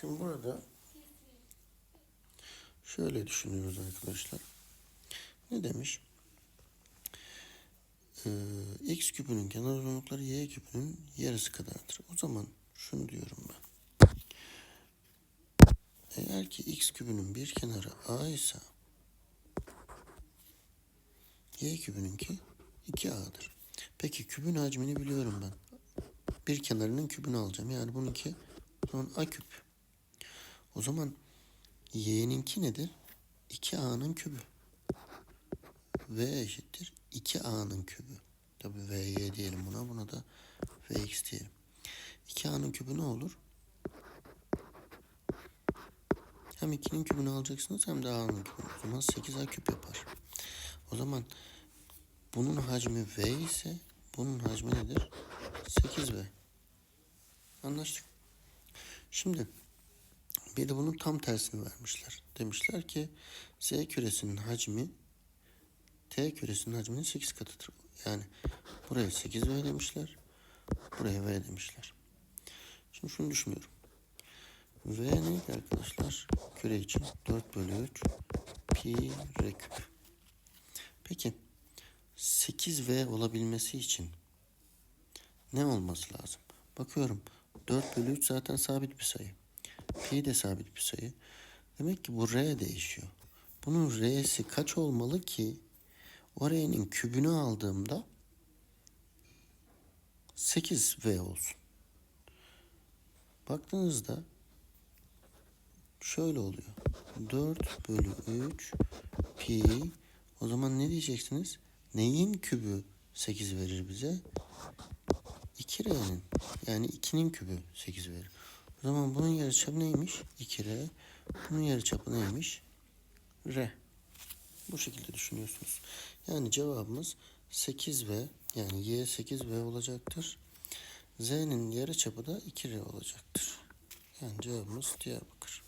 Şimdi burada şöyle düşünüyoruz arkadaşlar. Ne demiş? Ee, x küpünün kenar uzunlukları y küpünün yarısı kadardır. O zaman şunu diyorum ben. Eğer ki x küpünün bir kenarı a ise y küpününki 2a'dır. Peki küpün hacmini biliyorum ben. Bir kenarının küpünü alacağım. Yani bununki o zaman a küp. O zaman y'ninki nedir? 2a'nın kübü. v eşittir 2a'nın kübü. Tabi vy diyelim buna. Buna da vx diyelim. 2a'nın kübü ne olur? Hem 2'nin kübünü alacaksınız hem de a'nın kübünü. O zaman 8a küp yapar. O zaman bunun hacmi v ise bunun hacmi nedir? 8v. Anlaştık. Şimdi bir de bunun tam tersini vermişler. Demişler ki Z küresinin hacmi T küresinin hacminin 8 katıdır. Yani buraya 8V demişler. Buraya V demişler. Şimdi şunu düşünüyorum. V neydi arkadaşlar? Küre için 4 bölü 3 pi r küp. Peki 8V olabilmesi için ne olması lazım? Bakıyorum 4 bölü 3 zaten sabit bir sayı. Pi de sabit bir sayı. Demek ki bu R değişiyor. Bunun R'si kaç olmalı ki o R'nin kübünü aldığımda 8V olsun. Baktığınızda şöyle oluyor. 4 bölü 3 pi o zaman ne diyeceksiniz? Neyin kübü 8 verir bize? 2R'nin yani 2'nin kübü 8 verir. O zaman bunun yarıçapı neymiş? 2R. Bunun yarıçapı neymiş? R. Bu şekilde düşünüyorsunuz. Yani cevabımız 8V yani Y 8V olacaktır. Z'nin yarıçapı da 2R olacaktır. Yani cevabımız Diyarbakır.